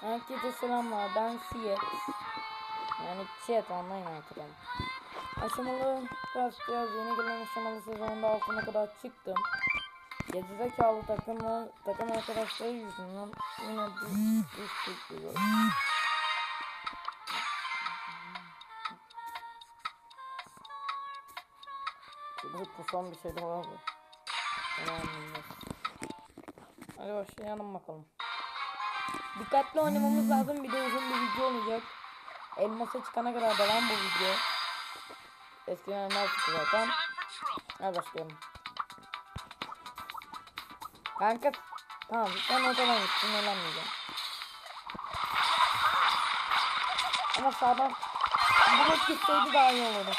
Herkese selamlar. Ben Siyet. Yani Çiyet anlayın yani. Aşamalı biraz biraz yeni gelen aşamalı sezonunda altına kadar çıktım. Gezi zekalı takımı, takım arkadaşları yüzünden yine düş, düştük diyor. Bu son bir şey de var mı? Hadi başlayalım bakalım. Dikkatli oynamamız lazım. Bir de uzun bir video olacak. Elmasa çıkana kadar devam bu video. Eskiden elmas çıktı zaten. Hadi başlayalım. Kanka tamam sen ortadan git sinirlenmeyeceğim. Ama sağdan direkt gitseydi daha iyi olurdu.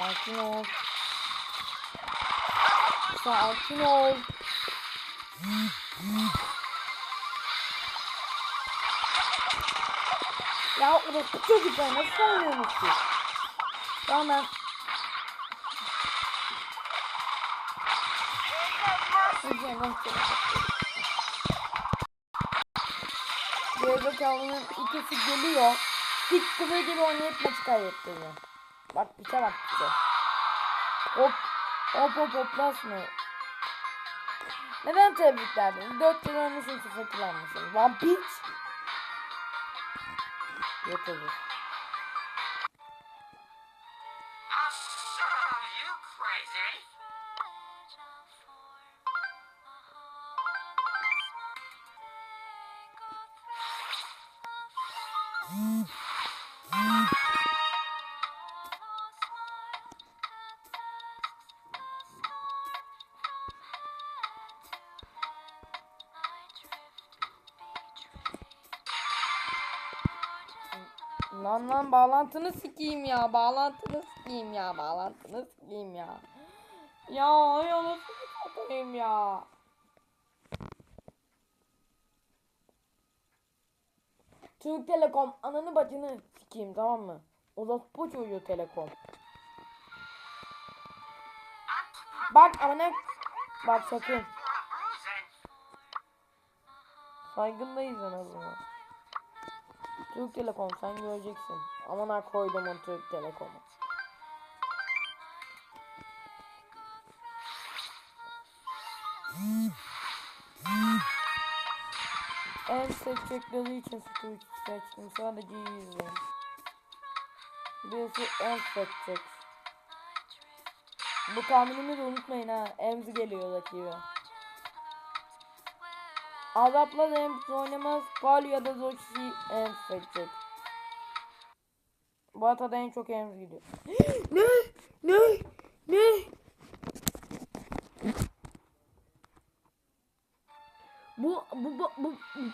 Sakin ol. Sakin ol. Ya orası çocuklar nasıl oynuyorsunuz siz? Tamam Hocam, Gerizekalının ikisi geliyor. Kıza gibi oynayıp maçı kaybettiriyor. Bak piçe bak piçe. Hop. Hop hop hoplasmıyor. Neden tebrikler beni? 4 yıl ölmüşsün sıfır kullanmışsın. Lan piç. Yatırır. Are you lan bağlantını sikeyim ya. Bağlantını sikeyim ya. Bağlantını sikeyim ya. Ya nasıl satayım ya. Türk Telekom ananı bacını sikeyim tamam mı? Orospu çocuğu Telekom. Bak amına bak sakın. Saygındayız en azından. Türk Telekom sen göreceksin. Amına koydum o Türk Telekom'u. En seçecekleri için Twitch seçtim. Sadece iyi izleyin. Birisi en seçecek. Bu tahminimi de unutmayın ha. Ems geliyor rakibi. Azap'la Ems oynamaz. Gal ya da Zoxi Ems seçecek. Bu hatada en çok Ems gidiyor. ne? Ne? Ne? Bu bu bu bu, bu.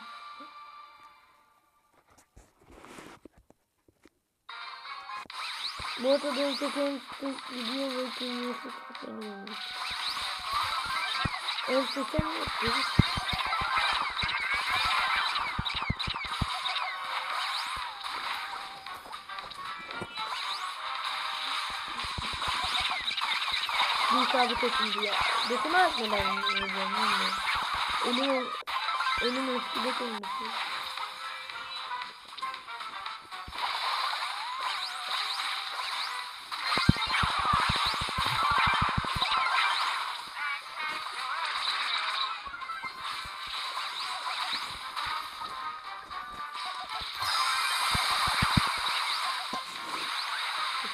Bu hatada en çok gidiyor ve kimyası kazanıyor. Ems seçemiyor. Bir sabit etsin diye. Dokunmaz mı ben bilmiyorum. Ölüm ölüm eski dokunması.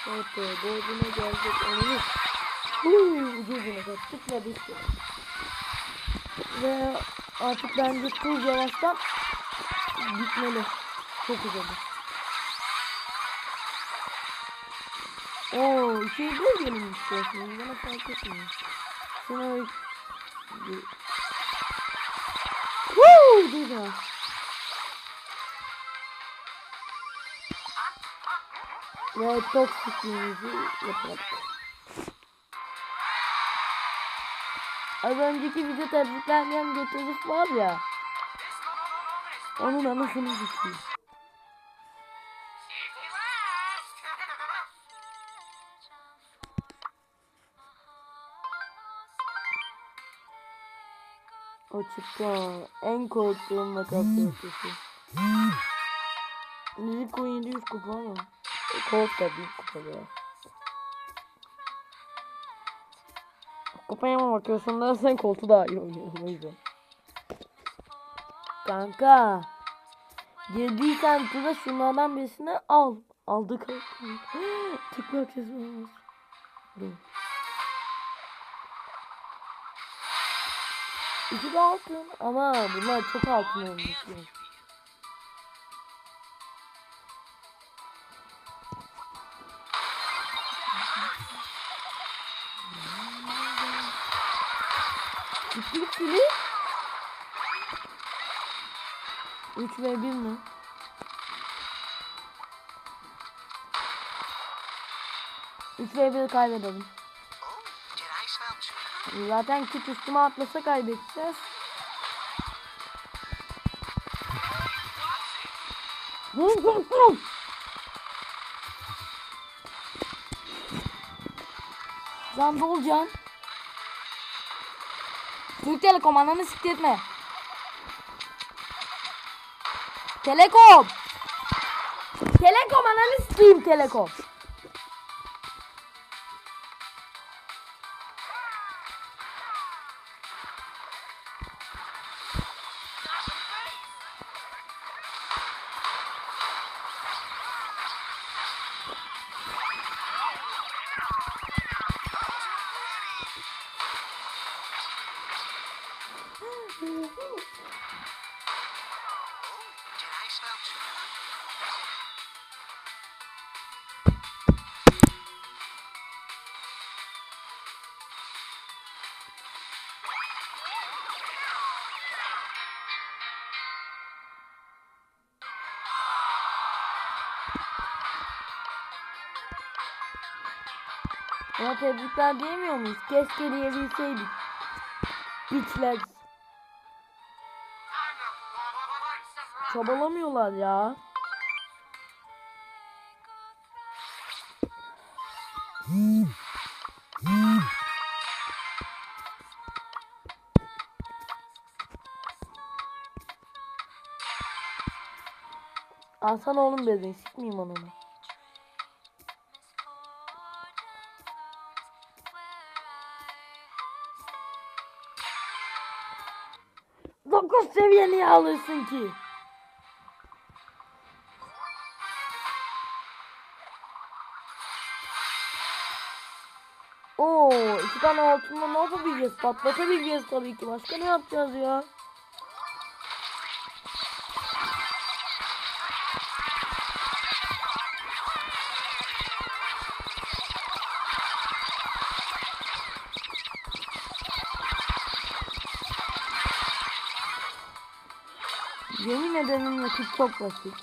Evet, borcuna gelecek onu. Ucuzuna kaçtık ve düştük. Ve artık bence tuz yavaştan gitmeli. Çok uzadı. Oo, şey bir gelin istiyorsunuz. Bana fark etmiyor. Şunu... Woo! Güzel. Ve toksikliğimizi yapalım. Az önceki video tebriklerden götürüp var ya. Onun anasını last. O çıktı. En korktuğum ötesi. Müzik 1700 kupa ama. Colt da kupa ya. Kupaya bakıyorsun da sen koltu daha iyi oynuyorsun o yüzden. Kanka. Girdiysen tura şunlardan birisini al. Aldık. Tıkla kesmemiz. Dur. İki de altın ama bunlar çok altın olmuş. Fili. 3 ve 1 mi? Üç bir kaybedelim. Zaten kit üstüme atlasa kaybedeceğiz. Can Dolcan. Türk Telekom ananı sikletme. Telekom. Telekom ananı sikeyim Telekom. Ona tebrikler diyemiyor muyuz? Keşke diyebilseydik. Bitchler. Çabalamıyorlar ya. Alsana oğlum bezin. Sikmeyeyim onu. Dokuz seviye niye alırsın ki? Ne yapabileceğiz? Patlatabileceğiz tabii ki. Başka ne yapacağız ya? Yemin ederim rakip çok basit.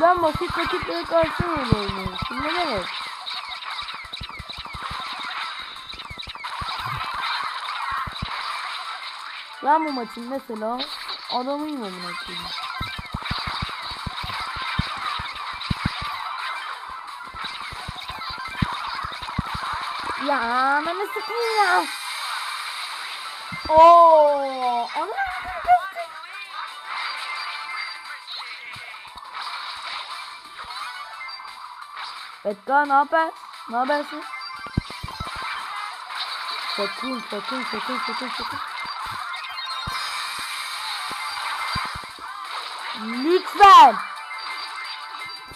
Ben basit rakiplere karşı oynuyorum. Şimdi ne var? Ben bu maçın mesela adamıyım amına koyayım. Ya bana sıkayım ya. Oo, Edgar ne haber? Ne habersin? Sakın sakın sakın sakın sakın. Lütfen.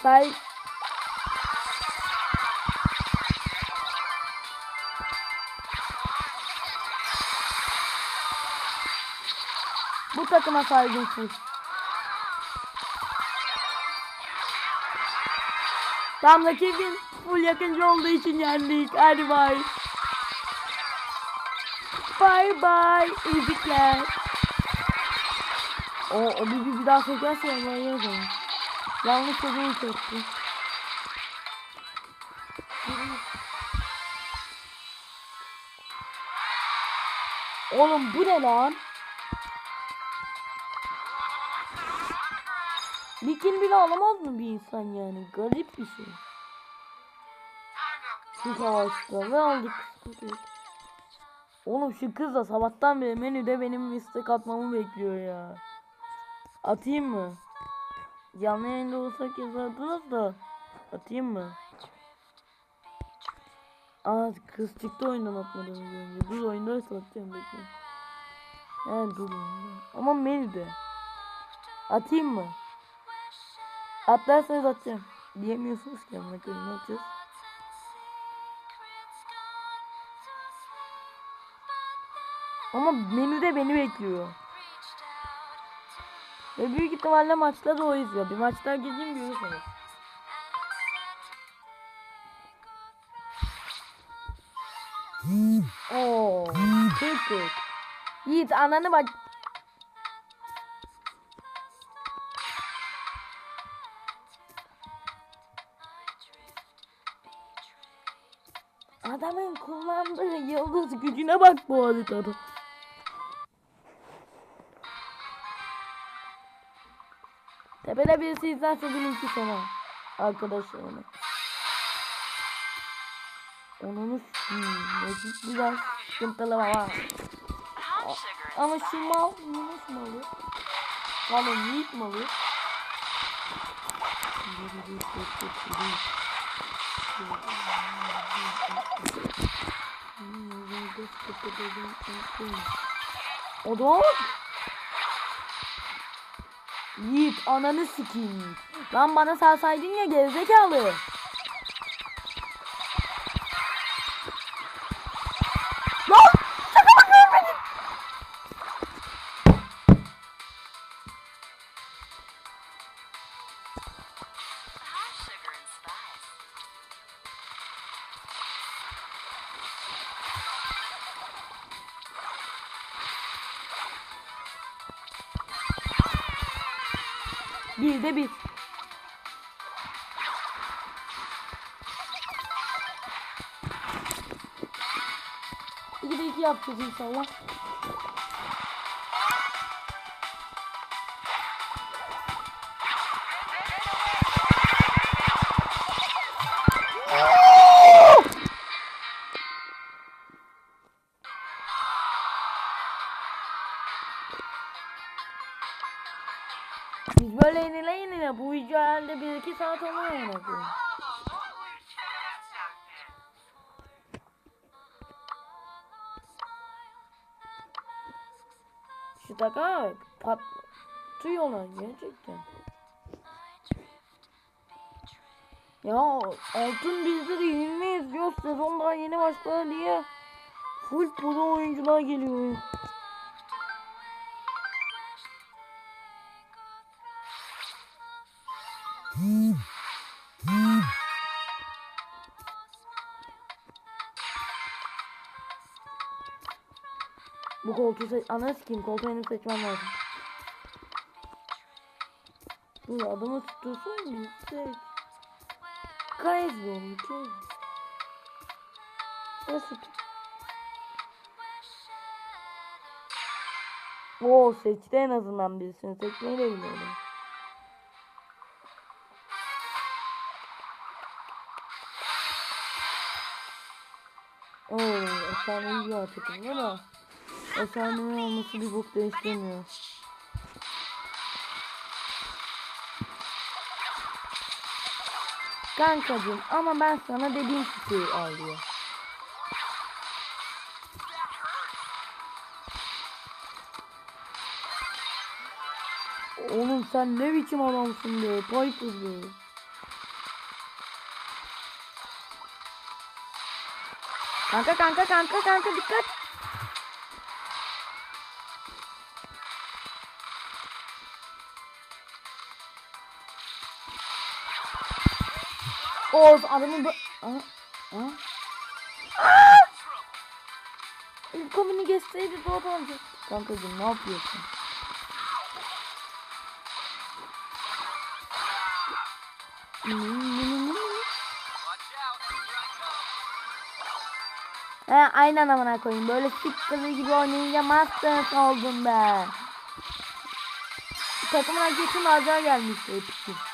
Say. Bu takıma saygısız. Tam rakibin full yakıncı olduğu için yendik. Hadi bay. Bye bye. Ezikler. O, o bir, bir, bir daha çekerse ben yazarım. Yanlış çocuğu çekti. Oğlum bu ne lan? Kill bile alamaz mı bir insan yani? Garip bir şey. Şu savaşta ve aldık. Oğlum şu kız da sabahtan beri menüde benim istek atmamı bekliyor ya. Atayım mı? Canlı yayında olsak yazardınız da. Atayım mı? Aa kız çıktı oyundan atmadan önce. Dur oyundaysa atacağım bekle. He dur. Ama menüde. Atayım mı? Atlarsanız atacağım. Diyemiyorsunuz ki amına koyayım ne atacağız? Ama menüde beni bekliyor. Ve büyük ihtimalle maçta da o izliyor. Bir maçta gireyim görürsünüz. Oo, tık tık. Yiğit ananı bak. Yıldız gücüne bak bu haritada. Tepede birisi izlerse bilin ki sana. Arkadaşlarını. Onun üstü biraz sıkıntılı ama. Ama şu mal Yunus malı. Pardon Yiğit malı. O da Yiğit ananı sikeyim. Lan bana salsaydın ya gerizekalı. De bir. İki de iki yapacağız inşallah. Biz böyle yenile yenile bu video herhalde 1-2 saat oluyor yani. Şu taka patlıyor lan gerçekten. Ya altın bizleri yenilmeyiz diyor sezon daha yeni başladı diye full pro oyuncular geliyor. Bu koltuğu seç... Ananı sikeyim koltuğu benim seçmem lazım. Dur adamı tutursun bir seç. Kayız bu kez. Nasıl? Oo seçti en azından birisini seçmeyi de bilmiyorum. Oo efsane iyi artık ama efsane olması bir bok değiştirmiyor. Kankacım ama ben sana dediğim şeyi al diyor. Oğlum sen ne biçim adamsın be Piper be. Kanka kanka kanka kanka dikkat. Of adamı. Aa! İlk komini geçseydi doğru olacak. Kankacım ne yapıyorsun? He aynen amına koyayım. Böyle siktir gibi oynayınca Masters oldum ben. Takımın herkesin harcaya gelmişti hepsi.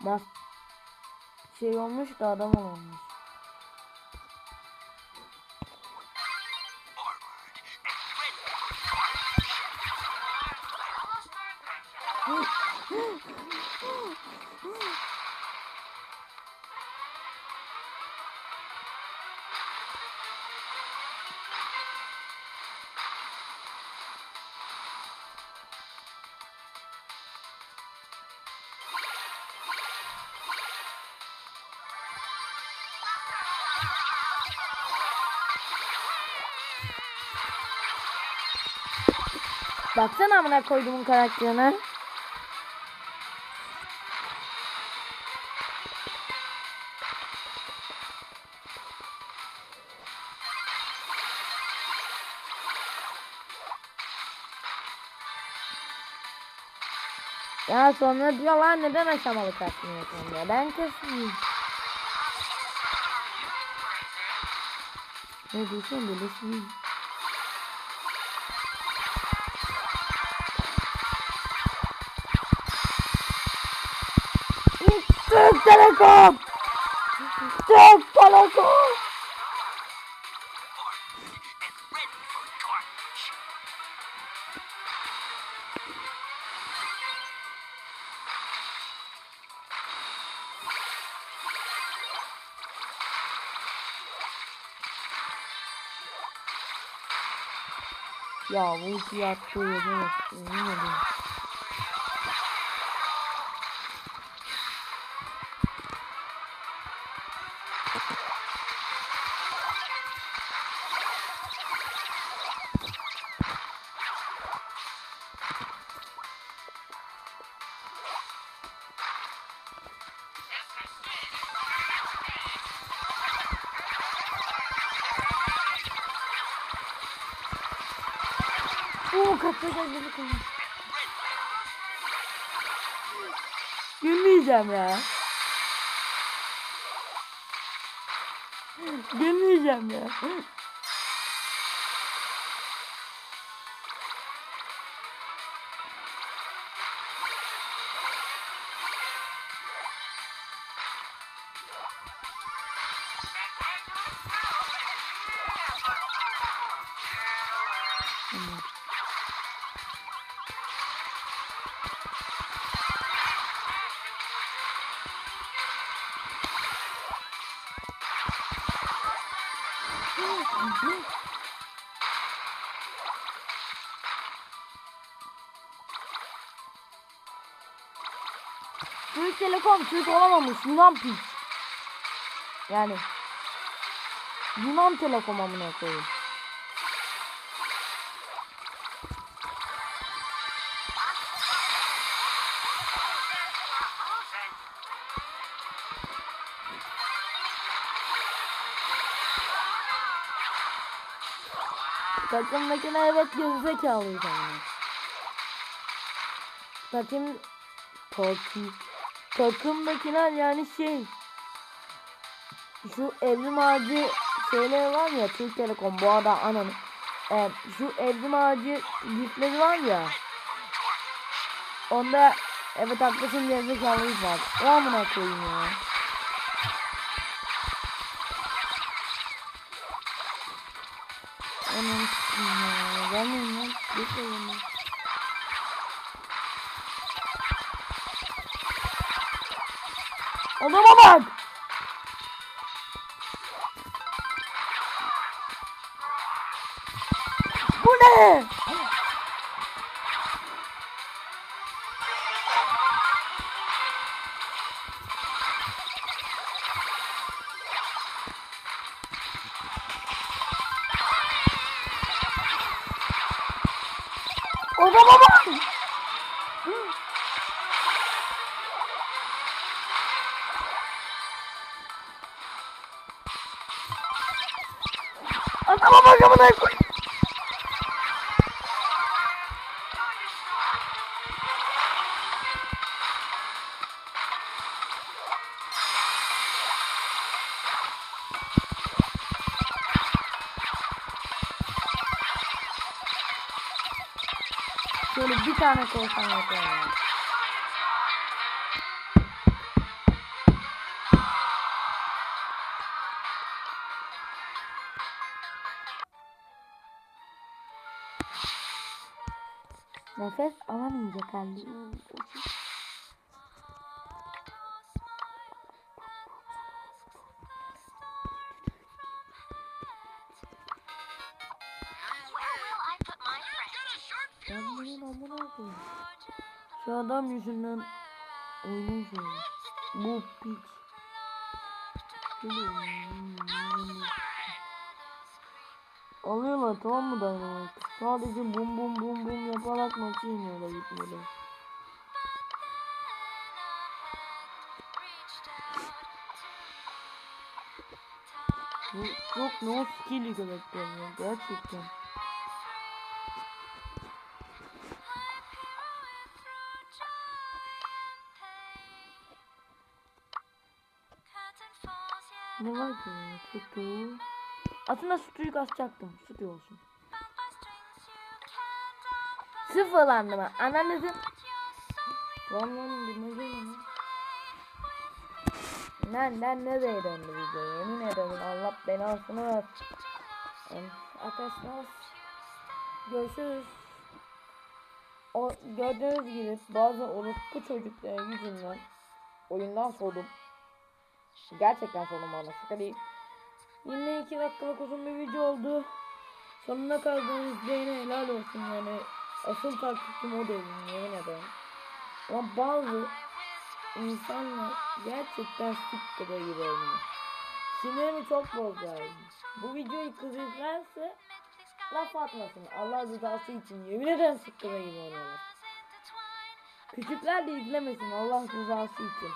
Mas şey olmuş da adam olmuş. Baksana amına koyduğumun karakterine. Ya sonra diyorlar neden aşamalı katmıyorsun diye. Ben kesin. Ne diyorsun böyle Telekom! Türk Telekom! Ya bu yaptığı yere bak. Oo kapı geldi koyayım. Gülmeyeceğim ya. Gülmeyeceğim ya. Türk Telekom Türk olamamış Yunan piç. Yani Yunan Telekom amına koyayım. Takımdakiler evet gerizekalıyız ama. Takım takım takımdakiler yani şey şu evrim ağacı şeyleri var ya Türk Telekom bu arada ananı e, şu evrim ağacı gifleri var ya onda evet haklısın gerizekalıyız var. O amına koyayım ya. Gelmeyin lan. Geçmeyin lan. Adama bak. Bu ne? Şöyle bir tane koysam yeter. Nefes alamayacak halde. Adam yüzünden oyunu söylüyor. Bu piç. Alıyorlar tamam mı Dynamite? Sadece bum bum bum bum yaparak maçı yeniyorlar gitmeli. Bu çok no skill karakter ya gerçekten. Ne var ki? Sütü. Aslında sütüyü kasacaktım. Sütü olsun. Sıfırlandı mı? Ananızın... Lan lan diyor lan? Nereden nereye döndü video? Yemin ederim Allah belasını versin. Evet, Arkadaşlar görüşürüz. O, gördüğünüz gibi bazı orospu çocukların yüzünden oyundan soğudum. Gerçekten soğudum bana şaka değil. 22 dakikalık uzun bir video oldu. Sonuna kaldığınız izleyene helal olsun yani. Asıl takipçim o değil yemin ederim. Ama bazı insanlar gerçekten sıkkıda gibi oynuyor. Sinirimi çok bozuyor. Bu videoyu kız izlerse laf atmasın. Allah rızası için yemin ederim sıkkıda gibi oynuyorlar. Küçükler de izlemesin Allah rızası için.